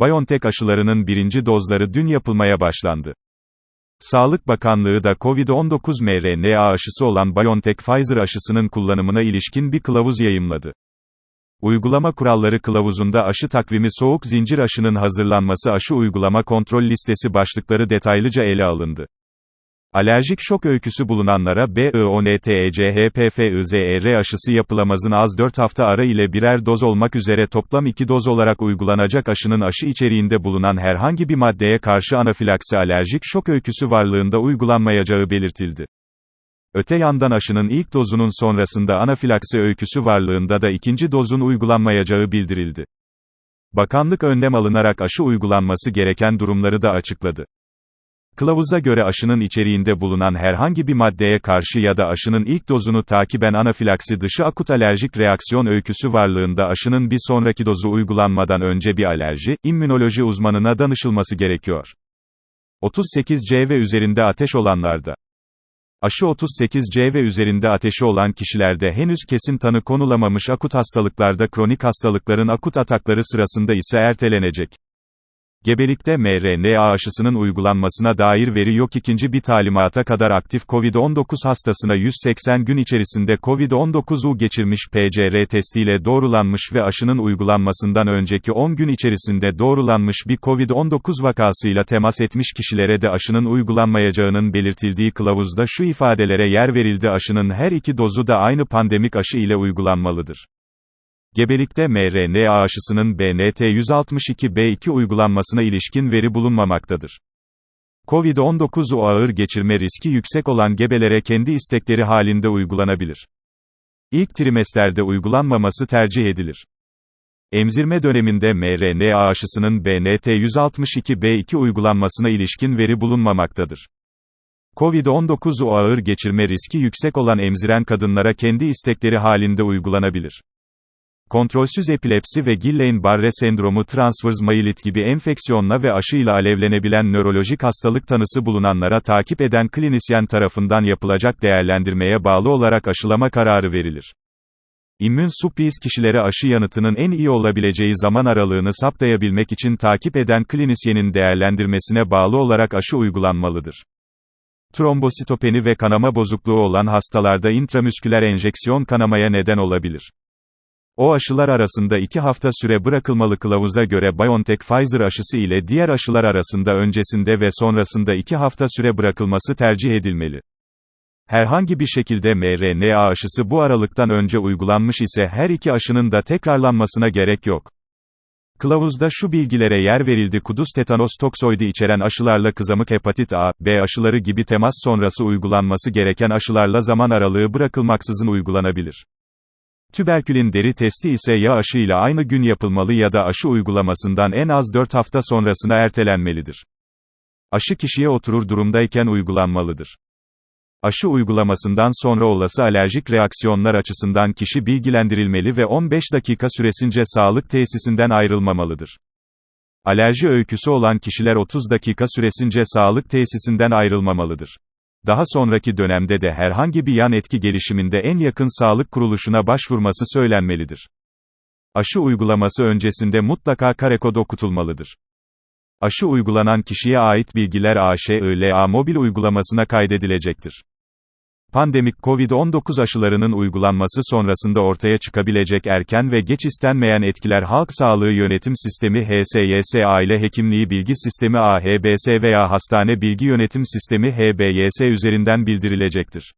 BioNTech aşılarının birinci dozları dün yapılmaya başlandı. Sağlık Bakanlığı da COVID-19 mRNA aşısı olan BioNTech Pfizer aşısının kullanımına ilişkin bir kılavuz yayımladı. Uygulama kuralları kılavuzunda aşı takvimi soğuk zincir aşının hazırlanması aşı uygulama kontrol listesi başlıkları detaylıca ele alındı. Alerjik şok öyküsü bulunanlara BIONTECHPFIZER aşısı yapılamazın az 4 hafta ara ile birer doz olmak üzere toplam 2 doz olarak uygulanacak aşının aşı içeriğinde bulunan herhangi bir maddeye karşı anafilaksi alerjik şok öyküsü varlığında uygulanmayacağı belirtildi. Öte yandan aşının ilk dozunun sonrasında anafilaksi öyküsü varlığında da ikinci dozun uygulanmayacağı bildirildi. Bakanlık önlem alınarak aşı uygulanması gereken durumları da açıkladı. Kılavuza göre aşının içeriğinde bulunan herhangi bir maddeye karşı ya da aşının ilk dozunu takiben anafilaksi dışı akut alerjik reaksiyon öyküsü varlığında aşının bir sonraki dozu uygulanmadan önce bir alerji, immünoloji uzmanına danışılması gerekiyor. 38C ve üzerinde ateş olanlarda Aşı 38C ve üzerinde ateşi olan kişilerde henüz kesin tanı konulamamış akut hastalıklarda kronik hastalıkların akut atakları sırasında ise ertelenecek. Gebelikte mRNA aşısının uygulanmasına dair veri yok ikinci bir talimata kadar aktif COVID-19 hastasına 180 gün içerisinde COVID-19'u geçirmiş PCR testiyle doğrulanmış ve aşının uygulanmasından önceki 10 gün içerisinde doğrulanmış bir COVID-19 vakasıyla temas etmiş kişilere de aşının uygulanmayacağının belirtildiği kılavuzda şu ifadelere yer verildi aşının her iki dozu da aynı pandemik aşı ile uygulanmalıdır. Gebelikte mRNA aşısının BNT162b2 uygulanmasına ilişkin veri bulunmamaktadır. COVID-19'u ağır geçirme riski yüksek olan gebelere kendi istekleri halinde uygulanabilir. İlk trimesterde uygulanmaması tercih edilir. Emzirme döneminde mRNA aşısının BNT162b2 uygulanmasına ilişkin veri bulunmamaktadır. COVID-19'u ağır geçirme riski yüksek olan emziren kadınlara kendi istekleri halinde uygulanabilir. Kontrolsüz epilepsi ve Guillain-Barré sendromu transverse mayilit gibi enfeksiyonla ve aşıyla alevlenebilen nörolojik hastalık tanısı bulunanlara takip eden klinisyen tarafından yapılacak değerlendirmeye bağlı olarak aşılama kararı verilir. İmmün suppies kişilere aşı yanıtının en iyi olabileceği zaman aralığını saptayabilmek için takip eden klinisyenin değerlendirmesine bağlı olarak aşı uygulanmalıdır. Trombositopeni ve kanama bozukluğu olan hastalarda intramüsküler enjeksiyon kanamaya neden olabilir. O aşılar arasında 2 hafta süre bırakılmalı kılavuza göre BioNTech Pfizer aşısı ile diğer aşılar arasında öncesinde ve sonrasında 2 hafta süre bırakılması tercih edilmeli. Herhangi bir şekilde mRNA aşısı bu aralıktan önce uygulanmış ise her iki aşının da tekrarlanmasına gerek yok. Kılavuzda şu bilgilere yer verildi kuduz tetanos toksoidi içeren aşılarla kızamık hepatit A, B aşıları gibi temas sonrası uygulanması gereken aşılarla zaman aralığı bırakılmaksızın uygulanabilir. Tüberkülin deri testi ise ya aşı ile aynı gün yapılmalı ya da aşı uygulamasından en az 4 hafta sonrasına ertelenmelidir. Aşı kişiye oturur durumdayken uygulanmalıdır. Aşı uygulamasından sonra olası alerjik reaksiyonlar açısından kişi bilgilendirilmeli ve 15 dakika süresince sağlık tesisinden ayrılmamalıdır. Alerji öyküsü olan kişiler 30 dakika süresince sağlık tesisinden ayrılmamalıdır. Daha sonraki dönemde de herhangi bir yan etki gelişiminde en yakın sağlık kuruluşuna başvurması söylenmelidir. Aşı uygulaması öncesinde mutlaka kare kod okutulmalıdır. Aşı uygulanan kişiye ait bilgiler AŞILA mobil uygulamasına kaydedilecektir. Pandemik COVID-19 aşılarının uygulanması sonrasında ortaya çıkabilecek erken ve geç istenmeyen etkiler Halk Sağlığı Yönetim Sistemi HSYS Aile Hekimliği Bilgi Sistemi AHBS veya Hastane Bilgi Yönetim Sistemi HBYS üzerinden bildirilecektir.